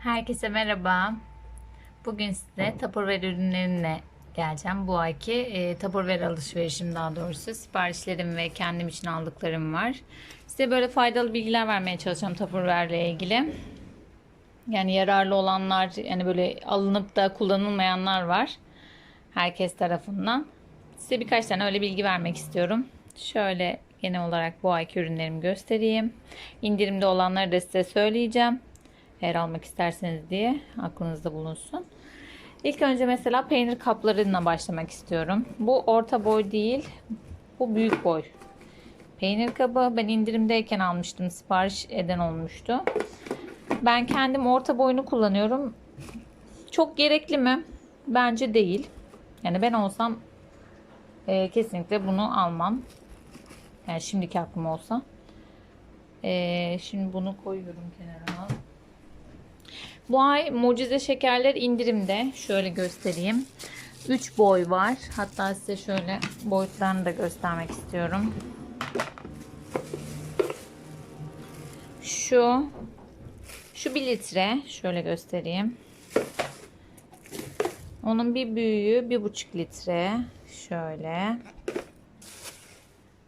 Herkese merhaba. Bugün size Tupperware ürünlerine geleceğim. Bu ayki e, Tupperware alışverişim daha doğrusu. Siparişlerim ve kendim için aldıklarım var. Size böyle faydalı bilgiler vermeye çalışacağım Tupperware ile ilgili. Yani yararlı olanlar, yani böyle alınıp da kullanılmayanlar var. Herkes tarafından. Size birkaç tane öyle bilgi vermek istiyorum. Şöyle genel olarak bu ayki ürünlerimi göstereyim. İndirimde olanları da size söyleyeceğim eğer almak isterseniz diye aklınızda bulunsun. İlk önce mesela peynir kaplarına başlamak istiyorum. Bu orta boy değil, bu büyük boy. Peynir kabı ben indirimdeyken almıştım, sipariş eden olmuştu. Ben kendim orta boyunu kullanıyorum. Çok gerekli mi? Bence değil. Yani ben olsam e, kesinlikle bunu almam. Yani şimdiki aklım olsa. E, şimdi bunu koyuyorum kenara. Bu ay mucize şekerler indirimde. Şöyle göstereyim. 3 boy var. Hatta size şöyle boyutlarını da göstermek istiyorum. Şu şu 1 litre. Şöyle göstereyim. Onun bir büyüğü 1,5 litre. Şöyle.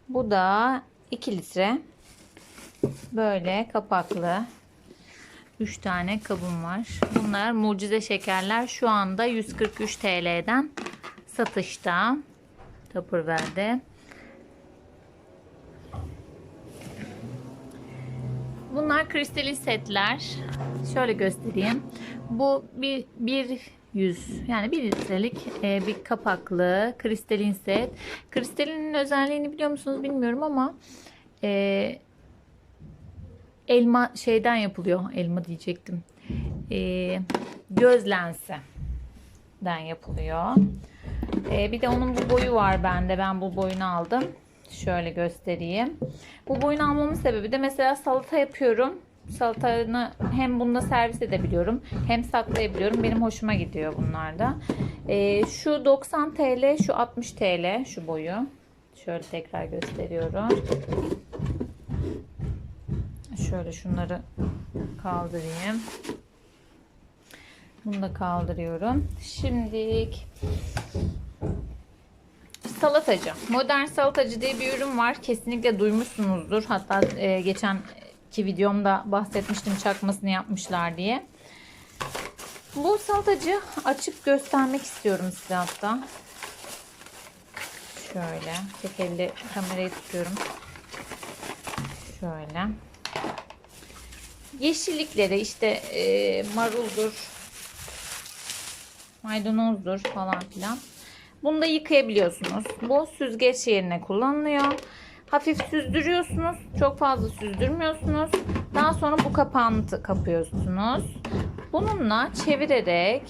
Bu da 2 litre. Böyle kapaklı. 3 tane kabım var. Bunlar mucize şekerler. Şu anda 143 TL'den satışta. Tupperware'de. Bunlar kristalin setler. Şöyle göstereyim. Bu bir, bir yüz yani bir litrelik e, bir kapaklı kristalin set. Kristalinin özelliğini biliyor musunuz bilmiyorum ama e, elma şeyden yapılıyor. Elma diyecektim. Ee, göz lensinden yapılıyor. Ee, bir de onun bu boyu var bende. Ben bu boyunu aldım. Şöyle göstereyim. Bu boyunu almamın sebebi de mesela salata yapıyorum. Salatanı hem bununla servis edebiliyorum hem saklayabiliyorum. Benim hoşuma gidiyor bunlarda. Ee, şu 90 TL, şu 60 TL şu boyu. Şöyle tekrar gösteriyorum. Şöyle şunları kaldırayım. Bunu da kaldırıyorum. Şimdilik salatacı. Modern salatacı diye bir ürün var. Kesinlikle duymuşsunuzdur. Hatta e, geçenki videomda bahsetmiştim çakmasını yapmışlar diye. Bu salatacı açıp göstermek istiyorum size hatta. Şöyle tek elle kamerayı tutuyorum. Şöyle yeşillikleri işte e, maruldur, maydanozdur falan filan. Bunu da yıkayabiliyorsunuz. Bu süzgeç yerine kullanılıyor. Hafif süzdürüyorsunuz. Çok fazla süzdürmüyorsunuz. Daha sonra bu kapağını kapıyorsunuz. Bununla çevirerek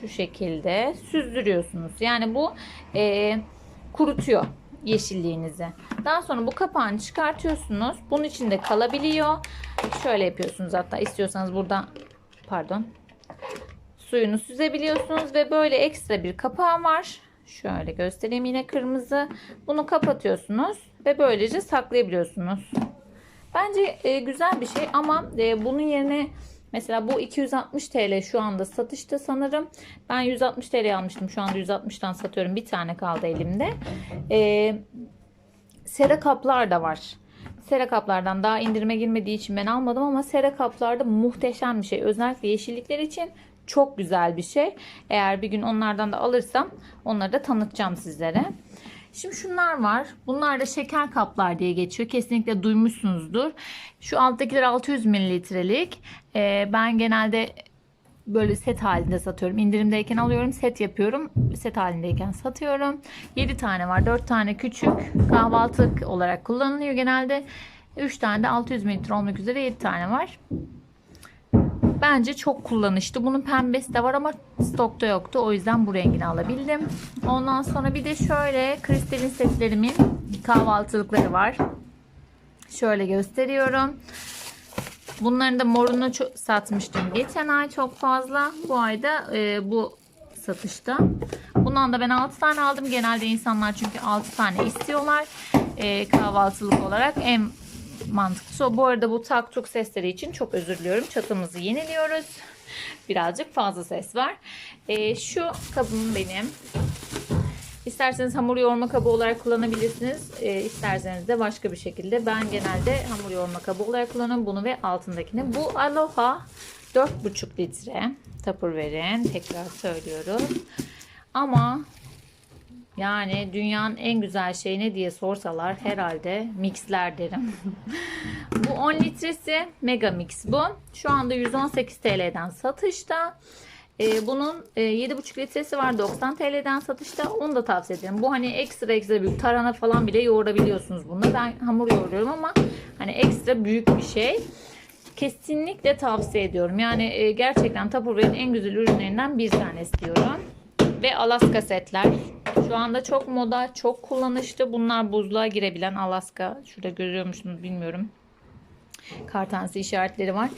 şu şekilde süzdürüyorsunuz. Yani bu e, kurutuyor yeşilliğinizi. Daha sonra bu kapağını çıkartıyorsunuz. Bunun içinde kalabiliyor. Şöyle yapıyorsunuz hatta istiyorsanız burada pardon suyunu süzebiliyorsunuz ve böyle ekstra bir kapağı var. Şöyle göstereyim yine kırmızı. Bunu kapatıyorsunuz ve böylece saklayabiliyorsunuz. Bence e, güzel bir şey ama e, bunun yerine mesela bu 260 TL şu anda satışta sanırım. Ben 160 TL almıştım. Şu anda 160'tan satıyorum. Bir tane kaldı elimde. E, sera kaplar da var. Sera kaplardan daha indirime girmediği için ben almadım ama sera kaplarda muhteşem bir şey. Özellikle yeşillikler için çok güzel bir şey. Eğer bir gün onlardan da alırsam onları da tanıtacağım sizlere. Şimdi şunlar var. Bunlar da şeker kaplar diye geçiyor. Kesinlikle duymuşsunuzdur. Şu alttakiler 600 mililitrelik. Ee, ben genelde böyle set halinde satıyorum. İndirimdeyken alıyorum, set yapıyorum. Set halindeyken satıyorum. 7 tane var. 4 tane küçük kahvaltı olarak kullanılıyor genelde. 3 tane de 600 mililitre olmak üzere 7 tane var. Bence çok kullanışlı. Bunun pembesi de var ama stokta yoktu. O yüzden bu rengini alabildim. Ondan sonra bir de şöyle kristalin setlerimin kahvaltılıkları var. Şöyle gösteriyorum. Bunların da morunu satmıştım. Geçen ay çok fazla. Bu ayda e, bu satışta. Bundan da ben 6 tane aldım. Genelde insanlar çünkü 6 tane istiyorlar. E, kahvaltılık olarak en mantıklısı o. Bu arada bu tak tuk sesleri için çok özür diliyorum. Çatımızı yeniliyoruz. Birazcık fazla ses var. Ee, şu kabım benim. İsterseniz hamur yoğurma kabı olarak kullanabilirsiniz. Ee, isterseniz de başka bir şekilde. Ben genelde hamur yoğurma kabı olarak kullanıyorum bunu ve altındakini. Bu Aloha 4,5 litre. Tupperware'in tekrar söylüyorum. Ama yani dünyanın en güzel şey ne diye sorsalar herhalde mixler derim. bu 10 litresi Mega Mix bu. Şu anda 118 TL'den satışta. Ee, bunun e, 7,5 litresi var 90 TL'den satışta. Onu da tavsiye ederim. Bu hani ekstra ekstra büyük tarhana falan bile yoğurabiliyorsunuz bunda. Ben hamur yoğuruyorum ama hani ekstra büyük bir şey. Kesinlikle tavsiye ediyorum. Yani e, gerçekten Tupperware'in en güzel ürünlerinden bir tanesi diyorum. Ve Alaska setler. Şu anda çok moda, çok kullanışlı. Bunlar buzluğa girebilen Alaska. Şurada görüyor musunuz bilmiyorum. Kartansi işaretleri var.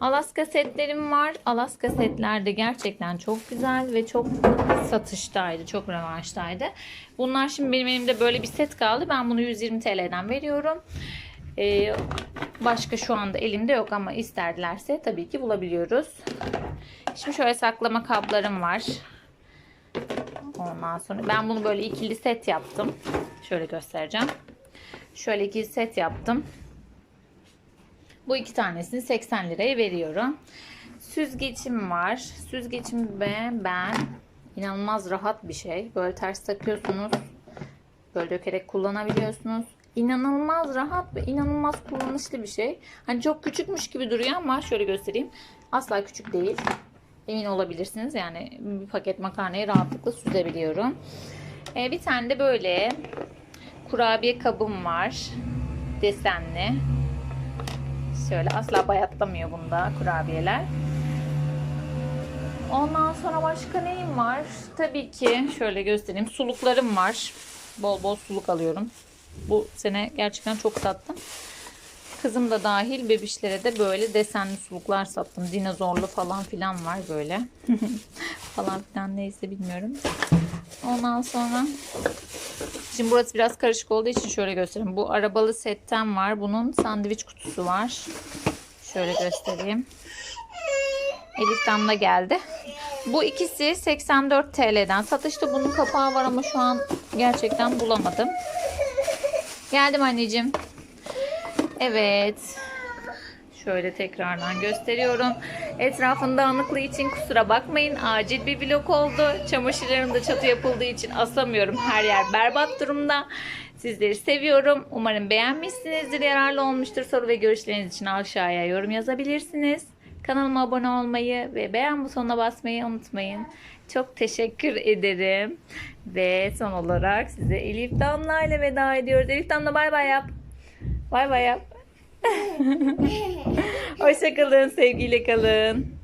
Alaska setlerim var. Alaska setler de gerçekten çok güzel ve çok satıştaydı. Çok revanştaydı. Bunlar şimdi benim elimde böyle bir set kaldı. Ben bunu 120 TL'den veriyorum. Ee, başka şu anda elimde yok ama isterlerse tabii ki bulabiliyoruz. Şimdi şöyle saklama kablarım var. Ondan sonra ben bunu böyle ikili set yaptım. Şöyle göstereceğim. Şöyle ikili set yaptım. Bu iki tanesini 80 liraya veriyorum. Süzgecim var. Süzgecim ve ben inanılmaz rahat bir şey. Böyle ters takıyorsunuz. Böyle dökerek kullanabiliyorsunuz. İnanılmaz rahat ve inanılmaz kullanışlı bir şey. Hani çok küçükmüş gibi duruyor ama şöyle göstereyim. Asla küçük değil. Emin olabilirsiniz. Yani bir paket makarnayı rahatlıkla süzebiliyorum. Ee, bir tane de böyle kurabiye kabım var. Desenli. Şöyle asla bayatlamıyor bunda kurabiyeler. Ondan sonra başka neyim var? Tabii ki şöyle göstereyim. Suluklarım var. Bol bol suluk alıyorum. Bu sene gerçekten çok sattım. Kızım da dahil bebişlere de böyle desenli suluklar sattım. Dinozorlu falan filan var böyle. falan filan neyse bilmiyorum. Ondan sonra Şimdi burası biraz karışık olduğu için şöyle göstereyim. Bu arabalı setten var. Bunun sandviç kutusu var. Şöyle göstereyim. Elif damla geldi. Bu ikisi 84 TL'den satışta. Bunun kapağı var ama şu an gerçekten bulamadım. Geldim anneciğim. Evet. Şöyle tekrardan gösteriyorum. Etrafında dağınıklığı için kusura bakmayın. Acil bir blok oldu. Çamaşırlarım da çatı yapıldığı için asamıyorum. Her yer berbat durumda. Sizleri seviyorum. Umarım beğenmişsinizdir. Yararlı olmuştur. Soru ve görüşleriniz için aşağıya yorum yazabilirsiniz. Kanalıma abone olmayı ve beğen butonuna basmayı unutmayın. Çok teşekkür ederim. Ve son olarak size Elif Damla ile veda ediyoruz. Elif Damla bay bay yap. Bay bay yap. Hoşçakalın, sevgiyle kalın.